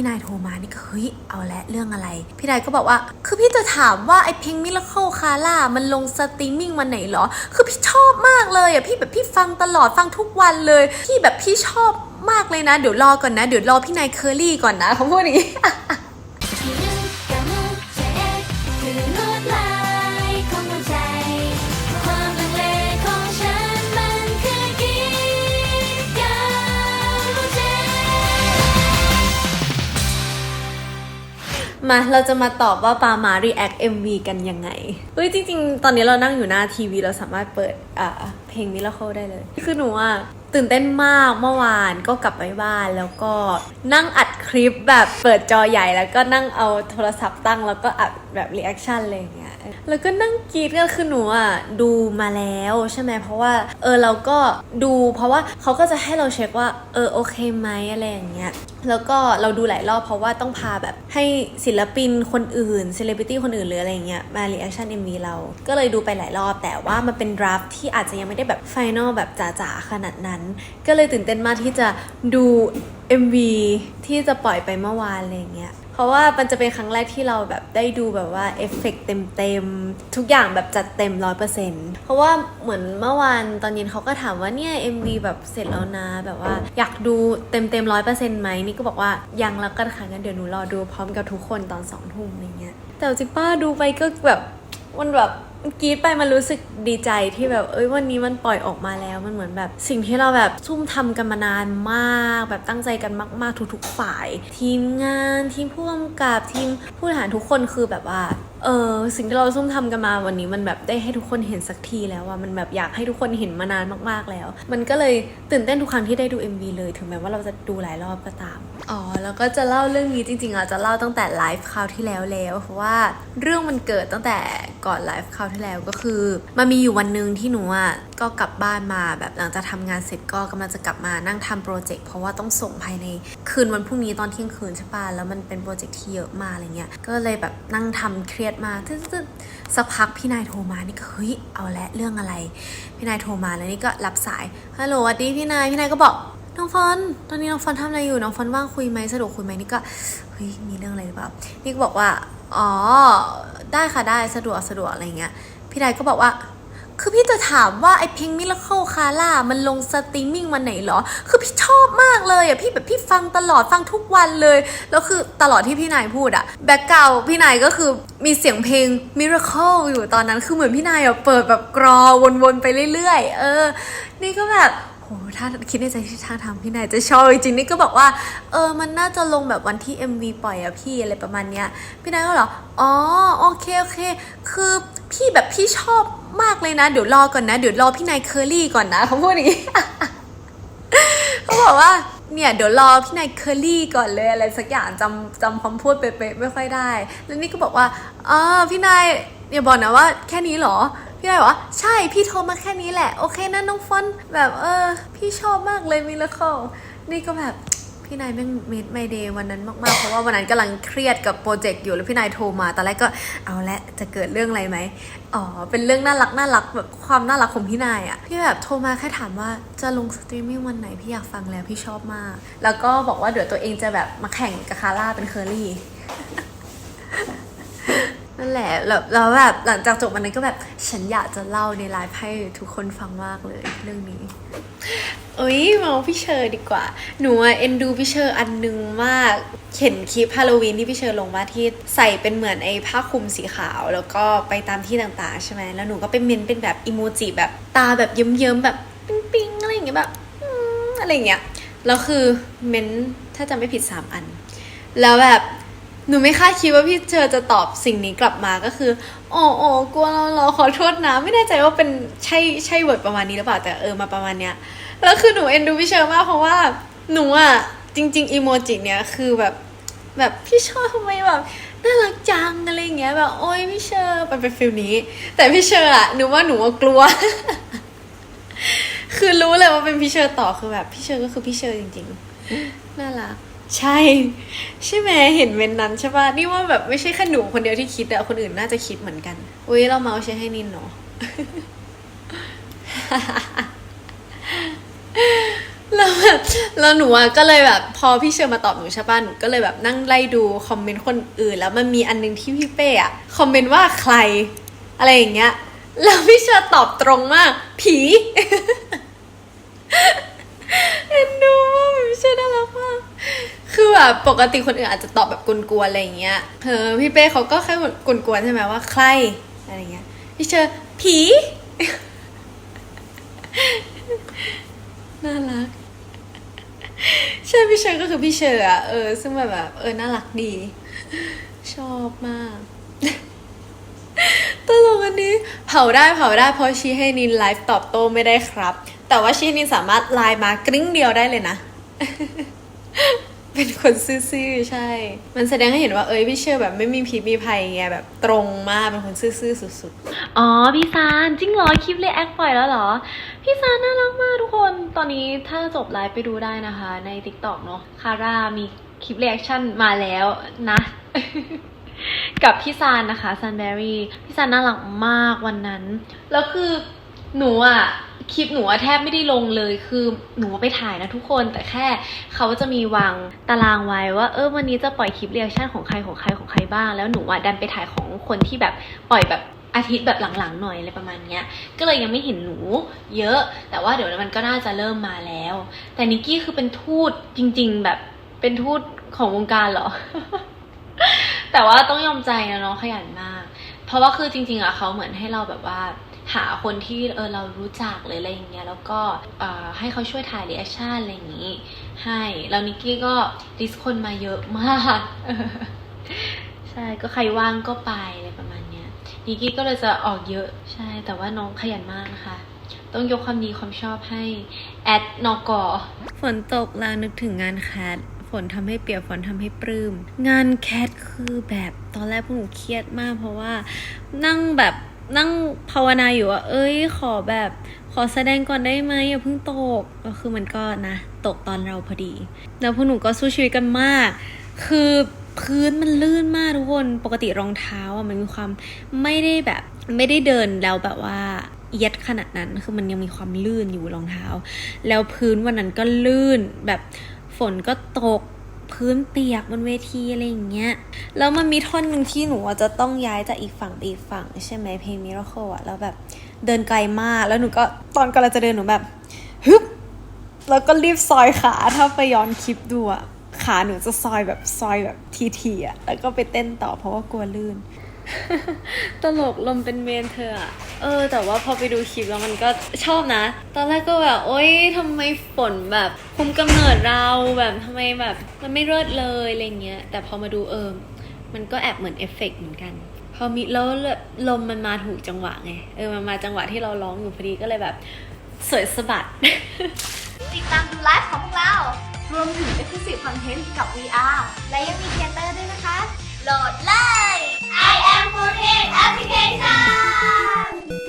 พี่นายโทรมานี่ก็เฮ้ยเอาละเรื่องอะไร พี่นายก็บอกว่า คือพี่จะถามว่าไอเพลงมิราเคิลคาร่ามันลงสตรีมมิ่งวันไหนเหรอ คือพี่ชอบมากเลยอะพี่แบบพี่ฟังตลอดฟังทุกวันเลย พี่แบบพี่ชอบมากเลยนะ เดี๋ยวรอก่อนนะ เดี๋ยวรอพี่นายเคอรี่ก่อนนะเขาพูดอย่างนี้ มาเราจะมาตอบว่าปามา react MV กันยังไงเฮ้ยจริง ๆ ตอนนี้เรานั่งอยู่หน้าทีวีเราสามารถเปิดอ่าเพลง Miracle ได้เลย คือหนูอะตื่นเต้นมากเมื่อวานก็กลับไปบ้านแล้วก็นั่งอัดคลิปแบบเปิดจอใหญ่แล้วก็นั่งเอาโทรศัพท์ตั้งแล้วก็อัดแบบ reaction อะไรอย่างเงี้ยแล้วก็นั่งกรีดก็คือหนูอะดูมาแล้วใช่ไหมเพราะว่าเออเราก็ดูเพราะว่าเขาก็จะให้เราเช็คว่าเออโอเคไหมอะไรอย่างเงี้ยแล้วก็เราดูหลายรอบเพราะว่าต้องพาแบบให้ศิลปินคนอื่นเซเลบริตี้คนอื่นหรืออะไรเงี้ยมารีแอคชั่น MV เรา ก็เลยดูไปหลายรอบแต่ว่ามันเป็นดราฟที่อาจจะยังไม่ได้ได้แบบไฟนอลแบบจ๋าๆขนาดนั้น ก็เลยตื่นเต้นมากที่จะดู MV ที่จะปล่อยไปเมื่อวานอะไรเงี้ยเพราะว่ามันจะเป็นครั้งแรกที่เราแบบได้ดูแบบว่าเอฟเฟกต์เต็มๆ ทุกอย่างแบบจัดเต็มร้อยเปอร์เซ็นต์เพราะว่าเหมือนเมื่อวานตอนเย็นเขาก็ถามว่าเนี่ย MV แบบเสร็จแล้วนะแบบว่า อยากดูเต็มๆร้อยเปอร์เซ็นต์ไหมนี่ก็บอกว่ายังแล้วกันค่ะงั้นเดี๋ยวหนูรอดูพร้อมกับทุกคนตอนสองทุ่มอะไรเงี้ยแต่จริงป้าดูไปก็แบบมันแบบ มันกรีดไปมันรู้สึกดีใจที่แบบ เอ้ยวันนี้มันปล่อยออกมาแล้วมันเหมือนแบบ สิ่งที่เราแบบซุ่มทำกันมานานมาก แบบตั้งใจกันมาก ๆ ทุก ๆ ฝ่าย ทีมงานทีมผู้กำกับทีมผู้บริหารทุกคนคือแบบว่า เออสิ่งที่เราซุ่มทำกันมาวันนี้มันแบบได้ให้ทุกคนเห็นสักทีแล้วว่ามันแบบอยากให้ทุกคนเห็นมานานมากๆแล้ว มันก็เลยตื่นเต้นทุกครั้งที่ได้ดู MV เลยถึงแม้ว่าเราจะดูหลายรอบก็ตามอ๋อแล้วก็จะเล่าเรื่องนี้จริงๆอะจะเล่าตั้งแต่ไลฟ์คราวที่แล้วแล้วเพราะว่าเรื่องมันเกิดตั้งแต่ก่อนไลฟ์คราวที่แล้วก็คือ มันมีอยู่วันหนึ่งที่หนูอะ ก็กลับบ้านมาแบบหลังจากทำงานเสร็จก็กำลังจะกลับมานั่งทำโปรเจกต์เพราะว่าต้องส่งภายในคืนวันพรุ่งนี้ตอนเที่ยงคืนใช่ปะแล้วมันเป็นโปรเจกต์ที่เยอะมากอะไรเงี้ยก็เลยแบบนั่งทำเครียดมาตึ๊ดๆสักพักพี่นายโทรมานี่ก็เฮ้ยเอาละเรื่องอะไร พี่นายโทรมาแล้วนี่ก็รับสายฮัลโหลสวัสดีพี่นายพี่นายก็บอกน้องฟอนตอนนี้น้องฟอนทำอะไรอยู่น้องฟอนว่างคุยไหมสะดวกคุยไหมนี่ก็เฮ้ยมีเรื่องอะไรหรือเปล่านี่ก็บอกว่าอ๋อได้ค่ะได้สะดวกสะดวกอะไรเงี้ยพี่ไดก็บอกว่า คือพี่จะถามว่าไอเพลงมิลเคิลคาร่ามันลงสตรีมมิ่งวันไหนเหรอ คือพี่ชอบมากเลยอะพี่แบบพี่ฟังตลอดฟังทุกวันเลย แล้วคือตลอดที่พี่นายพูดอะแบ็กเก่าพี่นายก็คือมีเสียงเพลง Miracle อยู่ตอนนั้นคือเหมือนพี่นายอะเปิดแบบกรอวนๆไปเรื่อยๆ เออ นี่ก็แบบ หถ้าคิดในใจที่ท่าทางพี่นายจะชอบจริงนี่ก็บอกว่า เออ มันน่าจะลงแบบวันที่ MV ปล่อยอะพี่อะไรประมาณเนี้ย พี่นายก็หรอ อ๋อ โอเค โอเค คือพี่แบบพี่ชอบมากเลยนะ เดี๋ยวรอก่อนนะ เดี๋ยวรอพี่นายเคอรี่ก่อนนะเขาพูดอย่างนี้เขาบอกว่า เนี่ยเดี๋ยวรอพี่นายเคอรี่ก่อนเลยอะไรสักอย่างจำจำคำพูดเป๊ะๆไม่ค่อยได้ แล้วนี่ก็บอกว่าอ๋อพี่นายอย่าบอกนะว่าแค่นี้เหรอ พี่นายบอกว่าใช่พี่โทรมาแค่นี้แหละ โอเคนะน้องฟอนแบบเออ พี่ชอบมากเลยมิลเคิลนี่ก็แบบพี่นายแม่งเมดไมเดย์วันนั้นมากๆ เพราะว่าวันนั้นกำลังเครียดกับโปรเจกต์อยู่แล้วพี่นายโทรมาตอนแรกก็เอาละจะเกิดเรื่องอะไรไหมอ๋อเป็นเรื่องน่ารักน่ารักแบบความน่ารักของพี่นายอะพี่แบบโทรมาแค่ถามว่าจะลงสตรีมมิ่งวันไหนพี่อยากฟังแล้วพี่ชอบมาก แล้วก็บอกว่าเดี๋ยวตัวเองจะแบบมาแข่งกับคาร่าเป็นเคอรี่ นั่นแหละแล้วแล้วแบบหลังจากจบวันนั้นก็แบบ ฉันอยากจะเล่าในไลฟ์ให้ทุกคนฟังมากเลยเรื่องนี้เอ้ยเมาพี่เชอร์ดีกว่า หนูเอ็นดูพี่เชอร์อันนึงมากเห็นคลิปฮาโลวีนที่พี่เชอร์ลงมาที่ใส่เป็นเหมือนไอ้ผ้าคลุมสีขาว แล้วก็ไปตามที่ต่างๆ ใช่ไหมแล้วหนูก็ไปเมนเป็นแบบอิโมจิแบบตาแบบเยิ้มๆแบบปิ๊งๆอะไรอย่างเงี้ยแบบอะไรอย่างเงี้ยแล้วคือเมนถ้าจำไม่ผิดสามอัน แล้วแบบ หนูไม่คาดคิดว่าพี่เชอร์จะตอบสิ่งนี้กลับมาก็คือโอ้โอ้กลัวเราเราขอโทษนะ ไม่แน่ใจว่าเป็นใช่ใช่เวิร์ดประมาณนี้หรือเปล่าแต่เออมาประมาณเนี้ยแล้วคือหนูเอ็นดูพี่เชอร์มากเพราะว่าหนูอะจริงๆอีโมจิเนี้ยคือแบบแบบพี่เชอร์ทำไมแบบน่ารักจังอะไรเงี้ยแบบโอ้ยพี่เชอร์มันเป็นฟิลนี้ แต่พี่เชอร์อะหนูว่าหนูกลัว คือรู้เลยว่าเป็นพี่เชอร์ต่อคือแบบพี่เชอร์ก็คือพี่เชอร์จริงๆ น่ารัก ใช่ ใช่ไหมเห็นเมนนั้นใช่ปะนี่ว่าแบบไม่ใช่แค่หนูคนเดียวที่คิดแต่คนอื่นน่าจะคิดเหมือนกันอุ้ยเราเมาส์ใช้ให้นินเนาะโแล้วแบบแล้วหนูอะก็เลยแบบ พอพี่เชอร์มาตอบหนูใช่ป่ะหนูก็เลยแบบนั่งไล่ดูคอมเมนต์คนอื่น แล้วมันมีอันนึงที่พี่เป้อะคอมเมนต์ว่าใคร อะไรอย่างเงี้ย แล้วพี่เชอร์ตอบตรงมาก ผี เอ็นดูมากพี่เชอร์น่ารักมาก คือ แบบปกติคนอื่นอาจจะตอบแบบกวนๆอะไรอย่างเงี้ยเออพี่เป้เขาก็แค่กวนๆใช่ไหมว่าใครอะไรเงี้ยพี่เชอร์ผีน่ารักใช่พี่เชอร์ก็คือพี่เชอร์อะเออ ซึ่งแบบแบบเออน่ารักดี ชอบมากตลกอันนี้เผาได้เผาได้เพราะชี้ให้นินไลฟ์ตอบโต้ไม่ได้ครับ แต่ว่าชี้นินสามารถไลน์มากริ้งเดียวได้เลยนะ เป็นคนซื่อๆ ใช่ มันแสดงให้เห็นว่าเอ้ยพี่เชอร์แบบไม่มีพิษมีภัยไงแบบตรงมากเป็นคนซื่อๆ สุดๆ อ๋อพี่ซานจริงเหรอคลิปเลยแอคปล่อยแล้วเหรอ พี่ซานน่ารักมากทุกคนตอนนี้ถ้าจบไลฟ์ไปดูได้นะคะ ใน TikTok เนอะคาร่ามีคลิปเรีแอคชั่นมาแล้วนะ กับพี่ซานนะคะซันเบอรี่พี่ซานน่ารักมากวันนั้น แล้วคือหนูอะ คลิปหนูแทบไม่ได้ลงเลย คือหนูไปถ่ายนะทุกคน แต่แค่เขาจะมีวางตารางไว้ว่า เออวันนี้จะปล่อยคลิปเรีแอคชั่นของใครของใครของใครบ้าง แล้วหนูอะดันไปถ่ายของคนที่แบบปล่อยแบบอาทิตย์แบบหลังๆหน่อยอะไรประมาณเนี้ย ก็เลยยังไม่เห็นหนูเยอะ แต่ว่าเดี๋ยวมันก็น่าจะเริ่มมาแล้ว แต่นิกกี้คือเป็นทูตจริง ๆ แบบเป็นทูตของวงการเหรอ แต่ว่าต้องยอมใจนะน้องขยันมาก เพราะว่าคือจริง ๆอะเขาเหมือนให้เราแบบว่า หาคนที่เออเรารู้จักหรืออะไรอย่างเงี้ยแล้วก็เอ่อให้เขาช่วยถ่ายรีแอคชั่นอะไรอย่างงี้ให้แล้วนิกกี้ก็ลิสต์คนมาเยอะมากใช่ก็ใครว่างก็ไปอะไรประมาณเนี้ยนิกกี้ก็เลยจะออกเยอะใช่แต่ว่าน้องขยันมากนะคะต้องยกความดีความชอบให้แอดนอกอฝนตกแล้วนึกถึงงานแคทฝนทำให้เปียกฝนทำให้ปลื้ม งานแคทคือแบบตอนแรกพวกหนูเครียดมากเพราะว่านั่งแบบ นั่งภาวนาอยู่ว่าเอ้ย ขอแบบขอแสดงก่อนได้ไหมอย่าเพิ่งตกก็คือมันก็นะ ตกตอนเราพอดี แล้วพวกหนูก็สู้ชีวิตกันมาก คือพื้นมันลื่นมากทุกคนปกติรองเท้าอะมันมีความไม่ได้แบบไม่ได้เดินแล้วแบบว่าเอียดขนาดนั้นคือมันยังมีความลื่นอยู่รองเท้า แล้วพื้นวันนั้นก็ลื่นแบบฝนก็ตก พื้นเปียกบนเวทีอะไรอย่างเงี้ย แล้วมันมีท่อนหนึ่งที่หนูจะต้องย้ายจากอีกฝั่งไปอีกฝั่งใช่ไหมเพลงมิราเคิลอะแล้วแบบเดินไกลมาก แล้วหนูก็ตอนกำลังจะเดินหนูแบบฮึบแล้วก็รีบซอยขาถ้าไปย้อนคลิปดูอะขาหนูจะซอยแบบซอยแบบทีๆอะแล้วก็ไปเต้นต่อเพราะว่ากลัวลื่น ตลกลมเป็นเมนเธออะเออ แต่ว่าพอไปดูคลิปแล้วมันก็ชอบนะ ตอนแรกก็แบบ โอ๊ยทำไมฝนแบบคุมกำเนิดเราแบบทำไมแบบ มันไม่เลิศเลยอะไรเงี้ย แต่พอมาดูเออมันก็แอบเหมือนเอฟเฟกต์เหมือนกันพอมีแล้วลมมันมาถูกจังหวะไงเออมันมาจังหวะที่เราร้องอยู่พอดีก็เลยแบบสวยสะบัด ติดตามดูไลฟ์ของพวกเรา รวมถึง Exclusive Content กับ VR และยังมีเทเตอร์ด้วยนะคะ โหลดเลย Time for Application!